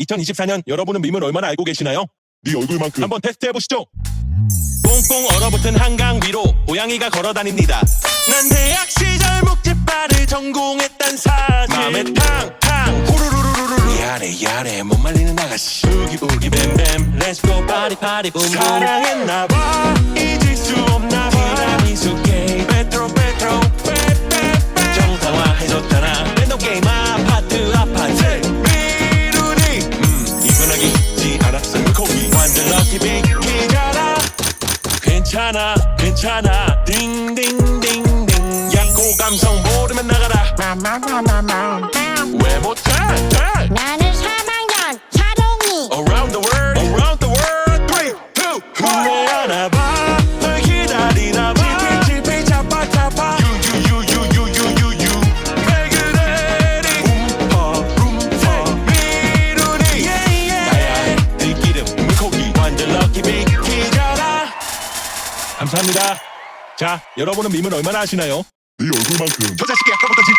2024년 여러분은 밈을 얼마나 알고 계시나요? 네 얼굴만큼 한번 테스트 해보시죠. 꽁꽁 얼어붙은 한강 위로 고양이가 걸어다닙니다. 난 대학 시절 묵찌빠를 전공했단 사실. 맘에 탕탕 후루루루루루. 야래 야래 못 말리는 아가씨. 우기 우기 뱀뱀. Let's go party boom boom. 사랑했나봐 럭키 비키잖아. 괜찮아 괜찮아. 딩딩딩딩. 약고 감성 모르면 나가라. 왜 못해 나는 럭키 비키잖아 감사합니다. 자 여러분은 밈을 얼마나 아시나요? 네 얼굴만큼. 저 자식이 아까부터 진짜